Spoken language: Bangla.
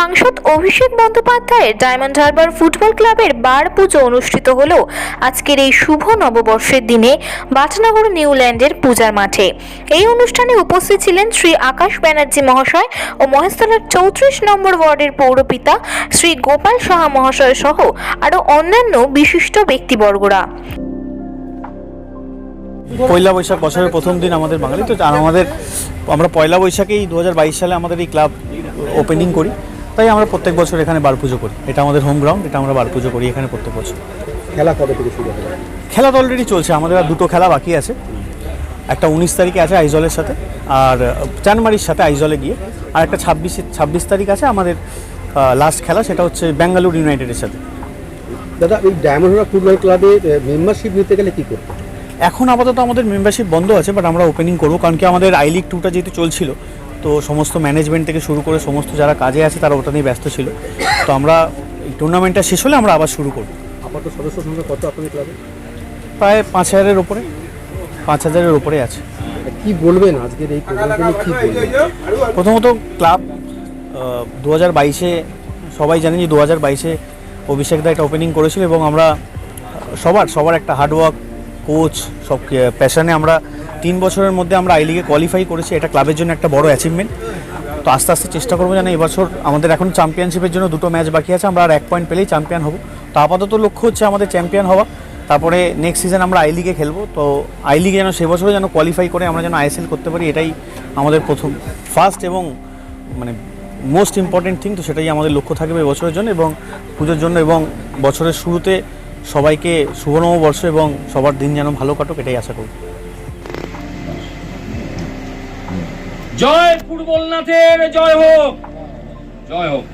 সাংসদ অভিষেক বন্দ্যোপাধ্যায়ের ডায়মন্ড হারবার ফুটবল ক্লাবের বার পুজো অনুষ্ঠিত হল আজকের এই শুভ নববর্ষের দিনে বাটনগর নিউল্যান্ডের পূজার মাঠে। এই অনুষ্ঠানে উপস্থিত ছিলেন শ্রী আকাশ ব্যানার্জি মহাশয় ও মহেশতলার চৌত্রিশ নম্বর ওয়ার্ডের পৌরপিতা শ্রী গোপাল সাহা মহাশয় সহ আরও অন্যান্য বিশিষ্ট ব্যক্তিবর্গরা। পয়লা বৈশাখ বছরের প্রথম দিন আমাদের বাঙালি। তো আমাদের, আমরা পয়লা বৈশাখেই দু সালে আমাদের এই ক্লাব ওপেনিং করি। তাই আমরা প্রত্যেক বছর এখানে বার পুজো করি। এটা আমাদের হোম গ্রাউন্ড এটা আমরা বার পুজো করি এখানে প্রত্যেক বছর। খেলা কবে থেকে শুরু হবে? খেলা তো অলরেডি চলছে আমাদের আর দুটো খেলা বাকি আছে। একটা উনিশ তারিখে আছে আইজলের সাথে আর জানুয়ারির সাথে আইজলে গিয়ে। আর একটা ছাব্বিশে ছাব্বিশ তারিখ আছে আমাদের লাস্ট খেলা সেটা হচ্ছে ব্যাঙ্গালোর ইউনাইটেডের সাথে। দাদা এই ডায়মন্ড ফুটবল ক্লাবে মেম্বারশিপ নিতে গেলে কী করতে এখন আপাতত আমাদের মেম্বারশিপ বন্ধ আছে বাট আমরা ওপেনিং করব কারণ কি আমাদের আই লিগ টুটা যেহেতু চলছিল তো সমস্ত ম্যানেজমেন্ট থেকে শুরু করে সমস্ত যারা কাজে আছে তারা ওটা নিয়ে ব্যস্ত ছিল। তো আমরা এই টুর্নামেন্টটা শেষ হলে আমরা আবার শুরু করব। আপাতত সদস্য সংখ্যা কত আপনাদের ক্লাবে প্রায় পাঁচ হাজারের ওপরে পাঁচ হাজারের ওপরে আছে। কি বলবেন আজকের এই কি প্রথমত ক্লাব দু হাজার বাইশে সবাই জানেন যে দু হাজার বাইশে অভিষেক দা একটা ওপেনিং করেছিল এবং আমরা সবার সবার একটা হার্ডওয়ার্ক কোচ সব প্যাশনে আমরা তিন বছরের মধ্যে আমরা আই লিগে কোয়ালিফাই করেছি, এটা ক্লাবের জন্য একটা বড় অ্যাচিভমেন্ট তো আস্তে আস্তে চেষ্টা করব যেন এবছর আমাদের এখন চ্যাম্পিয়নশিপের জন্য দুটো ম্যাচ বাকি আছে, আমরা আর এক পয়েন্ট পেলেই চ্যাম্পিয়ন হব। তো আপাতত লক্ষ্য হচ্ছে আমাদের চ্যাম্পিয়ন হওয়া। তারপরে নেক্সট সিজন আমরা আই লিগে খেলব। তো আই লিগে যেন সে বছরও যেন কোয়ালিফাই করে, আমরা যেন আইএসএল করতে পারি, এটাই আমাদের প্রথম। ফার্স্ট এবং মানে মোস্ট ইম্পর্টেন্ট থিং তো সেটাই আমাদের লক্ষ্য থাকবে এবছরের জন্য এবং পুজোর জন্য এবং বছরের শুরুতে সবাইকে শুভ নববর্ষ এবং সবার দিন যেন ভালো কাটুক, এটাই আশা করি। জয় ফুটবল নাথের জয় হোক। জয় হোক।